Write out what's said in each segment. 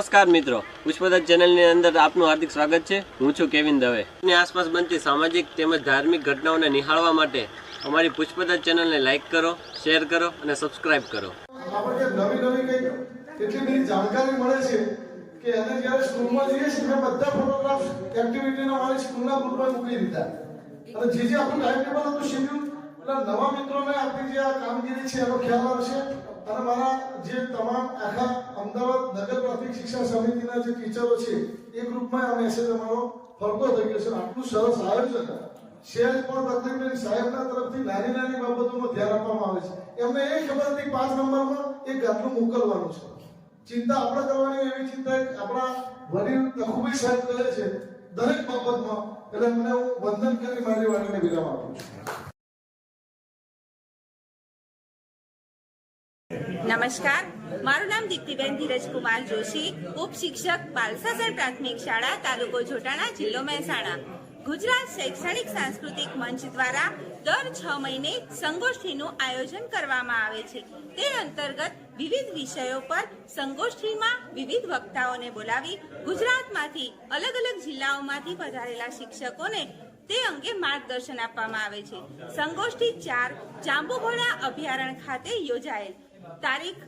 નમસ્કાર મિત્રો. પુષ્પદત્ત ચેનલની અંદર આપનું હાર્દિક સ્વાગત છે. હું છું કેવિન દવે. ની આસપાસ બનતી સામાજિક તેમજ ધાર્મિક ઘટનાઓને નિહાળવા માટે અમારી પુષ્પદત્ત ચેનલને લાઈક કરો, શેર કરો અને સબસ્ક્રાઇબ કરો. આપણે નવી નવી કંઈક એટલી બધી જાણકારી મળે છે કે એને જ્યારે સ્કૂલમાં જઈએ છીએ બધા ફોટોગ્રાફ એક્ટિવિટીના મારી સ્કૂલના ગ્રુપમાં મૂકી દીધા. અને જે જે આપણું ટાઈમ ટેબલ હતું શેડ્યુલ એટલે નવા મિત્રોને આપણી જે આ કામગીરી છે, એનો ખ્યાલ આવશે. અને મારા જે તમામ આખા અમદાવાદ નગર પ્રાથમિક શિક્ષણ સમિતિના જે ટીચરો છે, એ ગ્રુપમાં આ મેસેજ અમારો ફરતો થઈ ગયો છે. આટલું સરસ આયોજન શેર પણ તકલીફ સાહેબના તરફથી નાની નાની બાબતોમાં ધ્યાન આપવામાં આવે છે. એમને એ ખબર હતી પાંચ નંબરમાં એ ગાદલું મોકલવાનું છે. ચિંતા આપણે કરવાની એવી ચિંતા આપણા વડીલ તખુભાઈ સાહેબ કરે છે, દરેક બાબતમાં એટલે મને હું વંદન કરી મારી વાણીને વિરામ આપું છું. નમસ્કાર. મારું નામ દીપ્તિબેન ધીરજકુમાર જોશી, ઉપશિક્ષક બાલસાસર પ્રાથમિક શાળા, તાલુકો જોટાણા, જિલ્લો મહેસાણા. ગુજરાત શૈક્ષણિક સાંસ્કૃતિક મંચ દ્વારા દર છ મહિને સંગોષ્ઠીનું આયોજન કરવામાં આવે છે. તે અંતર્ગત વિવિધ વિષયો પર સંગોષ્ઠીમાં વિવિધ વક્તાઓને બોલાવી ગુજરાતમાંથી અલગ અલગ જિલ્લાઓમાંથી પધારેલા શિક્ષકોને તે અંગે માર્ગદર્શન આપવામાં આવે છે. સંગોષ્ઠી ચાર જાંબુઘોડા અભયારણ્ય ખાતે યોજાયેલ તારીખ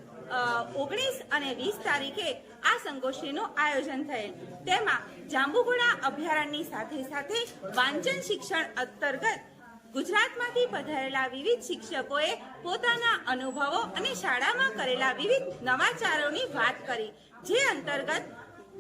ઓગણીસ અને વીસ તારીખે આ સંગોષ્ઠીનું આયોજન થયેલ. તેમાં જાંબુઘોડા અભયારણ્યની સાથે સાથે વાંચન શિક્ષણ અંતર્ગત ગુજરાતમાંથી પધારેલા વિવિધ શિક્ષકોએ પોતાના અનુભવો અને શાળામાં કરેલા વિવિધ નવાચારોની વાત કરી. જે અંતર્ગત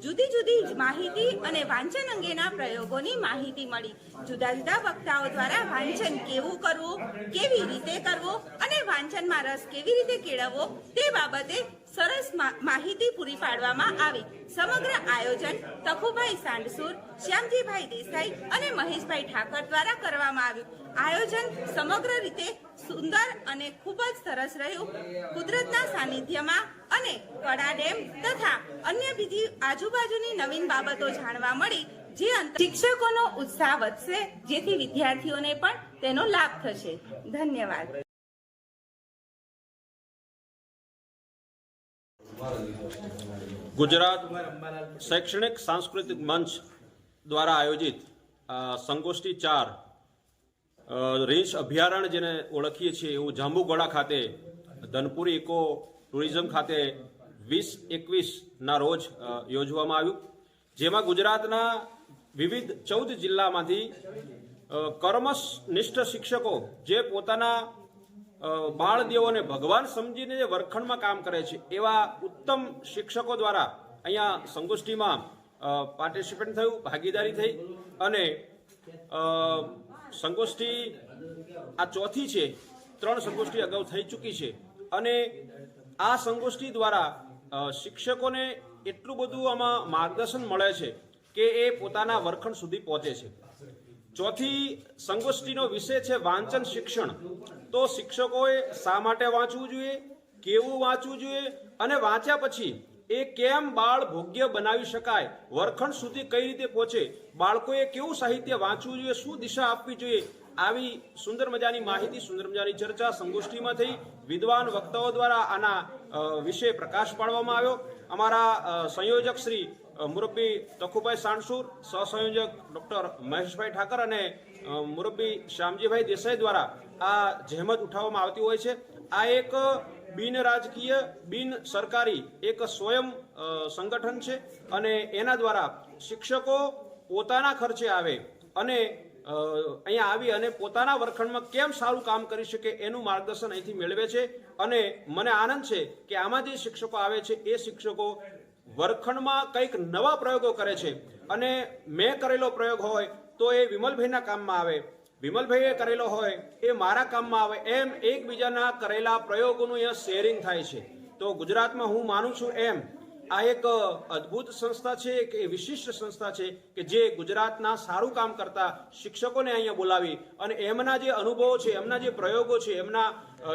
જુદી જુદી માહિતી અને વાંચન અંગેના પ્રયોગોની માહિતી મળી. જુદા જુદા વક્તાઓ દ્વારા વાંચન કેવું કરવું, કેવી રીતે કરવું અને વાંચનમાં રસ કેવી રીતે કેળવવો તે બાબતે સરસ માહિતી પૂરી પાડવામાં આવી. સમગ્ર આયોજન તખુભાઈ સાંડસુર, શ્યામજીભાઈ દેસાઈ અને મહેશભાઈ ઠાકર દ્વારા કરવામાં આવ્યું. આયોજન સમગ્ર રીતે સુંદર અને ખૂબ જ સરસ રહ્યું કુદરતના સાનિધ્યમાં અને કડા ડેમ તથા અન્ય બીજી આજુબાજુની નવીન બાબતો જાણવા મળી, જે શિક્ષકોનો ઉત્સાહ વધશે, જેથી વિદ્યાર્થીઓને પણ તેનો લાભ થશે. ધન્યવાદ. ગુજરાત શૈક્ષણિક સાંસ્કૃતિક મંચ દ્વારા આયોજિત સંગોષ્ઠી ચાર અ, અભ્યારણ જેને ઓળખીએ છીએ એવું જાંબુગોડા ખાતે ધનપુરી ઇકો ટુરિઝમ ખાતે વીસ એકવીસના રોજ યોજવામાં આવ્યું. જેમાં ગુજરાતના વિવિધ ચૌદ જિલ્લામાંથી કર્મનિષ્ઠ શિક્ષકો જે પોતાના બાળદેવોને ભગવાન સમજીને જે વર્ખણમાં કામ કરે છે એવા ઉત્તમ શિક્ષકો દ્વારા અહીંયા સંગોષ્ઠીમાં પાર્ટિસિપેટ થયું ભાગીદારી થઈ અને સંગોષ્ઠી આ ચોથી છે, ત્રણ સંગોષ્ઠી અગાઉ થઈ ચૂકી છે. અને આ સંગોષ્ઠી દ્વારા શિક્ષકોને એટલું બધું આમાં માર્ગદર્શન મળે છે કે એ પોતાના વર્ખણ સુધી પહોંચે છે. ચોથી સંગોષ્ઠીનો વિષય છે વાંચન શિક્ષણ. તો શિક્ષકોએ શા માટે વાંચવું જોઈએ, કેવું વાંચવું જોઈએ અને વાંચ્યા પછી એ કેમ બાળ ભોગ્ય બનાવી શકાય? વર્ખંડ સુધી કઈ રીતે પહોંચે? બાળકોએ કેવું સાહિત્ય વાંચવું જોઈએ? શું દિશા આપવી જોઈએ? આવી સુંદર મજાની માહિતી, સુંદર મજાની ચર્ચા સંગોષ્ઠીમાં થઈ. વિદ્વાન વક્તાઓ દ્વારા આના વિશે પ્રકાશ પાડવામાં આવ્યો. અમારા સંયોજક શ્રી મુરબ્બી તખુભાઈ સાણસુર, સહસંયોજક ડોક્ટર મહેશભાઈ ઠાકર અને મુરબ્બી શ્યામજીભાઈ દેસાઈ દ્વારા આ જહેમત ઉઠાવવામાં આવતી હોય છે. આ એક બિન રાજકીય, બિન સરકારી એક સ્વયં સંગઠન છે અને એના દ્વારા શિક્ષકો પોતાના ખર્ચે આવે અને અહીંયા આવી અને પોતાના વર્ખંડમાં કેમ સારું કામ કરી શકે એનું માર્ગદર્શન અહીંથી મેળવે છે અને મને આનંદ છે કે આમાં જે શિક્ષકો આવે છે એ શિક્ષકો વર્ખંડમાં કંઈક નવા પ્રયોગો કરે છે અને મેં કરેલો પ્રયોગ હોય તો એ વિમલભાઈના કામમાં આવે વિમલભાઈએ કરેલો હોય એ મારા કામમાં આવે એમ એકબીજાના કરેલા પ્રયોગોનું અહીંયા શેરિંગ થાય છે. તો ગુજરાતમાં હું માનું છું એમ આ એક અદ્ભુત સંસ્થા છે કે વિશિષ્ટ સંસ્થા છે કે જે ગુજરાતના સારું કામ કરતા શિક્ષકોને અહીંયા બોલાવી અને એમના જે અનુભવો છે, એમના જે પ્રયોગો છે, એમના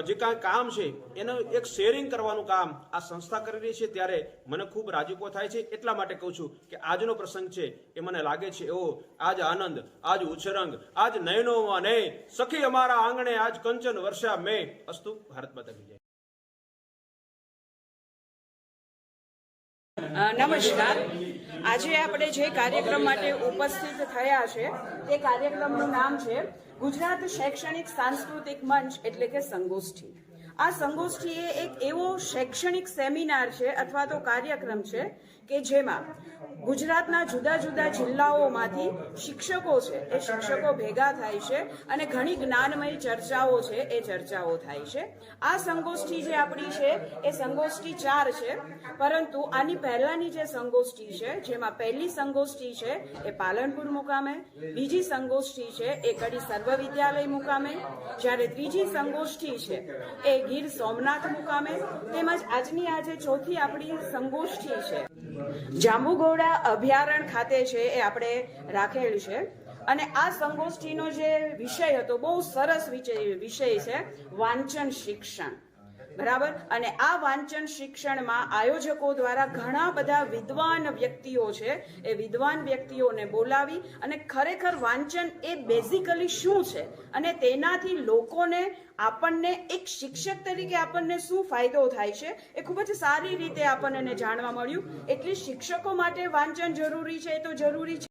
જે કાંઈ કામ છે, એનું એક શેરિંગ કરવાનું કામ આ સંસ્થા કરી રહી છે ત્યારે મને ખૂબ રાજીપો થાય છે. એટલા માટે કહું છું કે આજનો પ્રસંગ છે એ મને લાગે છે, એવો આજ આનંદ, આજ ઉછરંગ, આજ નયનોમાં ને સખી અમારા આંગણે આજ કંચન વર્ષા મેં. અસ્તુ, ભારત માતા કી નમસ્કાર. આજે આપણે જે કાર્યક્રમ માટે ઉપસ્થિત થયા છે તે કાર્યક્રમનું નામ છે ગુજરાત શૈક્ષણિક સાંસ્કૃતિક મંચ એટલે કે સંગોષ્ઠી. આ સંગોષ્ઠી એ એક એવો શૈક્ષણિક સેમિનાર છે અથવા તો કાર્યક્રમ છે કે જેમાં ગુજરાતના જુદા જુદા જિલ્લાઓમાંથી શિક્ષકો છે, એ શિક્ષકો ભેગા થાય છે અને ઘણી જ્ઞાનમય ચર્ચાઓ છે, એ ચર્ચાઓ થાય છે. આ સંગોષ્ઠી જે આપણી છે, એ સંગોષ્ઠી ચાર છે. પરંતુ આની પહેલાની જે સંગોષ્ઠી છે, જેમાં પહેલી સંગોષ્ઠી છે, એ પાલનપુર મુકામે. બીજી સંગોષ્ઠી છે, એ કડી સર્વ વિદ્યાલય મુકામે. જ્યારે ત્રીજી સંગોષ્ઠી છે, એ ગીર સોમનાથ મુકામે. તેમજ આજની આજે ચોથી આપણી સંગોષ્ઠી છે જાંબુઘોડા અભયારણ્ય ખાતે છે એ આપણે રાખેલ છે. અને આ સંગોષ્ઠીનો જે વિષય હતો, બહુ સરસ વિષય વિષય છે, વાંચન શિક્ષણ. બરાબર? અને આ વાંચન શિક્ષણમાં આયોજકો દ્વારા ઘણા બધા વિદ્વાન વ્યક્તિઓ છે, એ વિદ્વાન વ્યક્તિઓને બોલાવી અને ખરેખર વાંચન એ બેઝિકલી શું છે? અને તેનાથી લોકોને આપણને એક શિક્ષક તરીકે આપણને શું ફાયદો થાય છે, એ ખૂબ જ સારી રીતે આપણને જાણવા મળ્યું. એટલે શિક્ષકો માટે વાંચન જરૂરી છે, એ તો જરૂરી છે.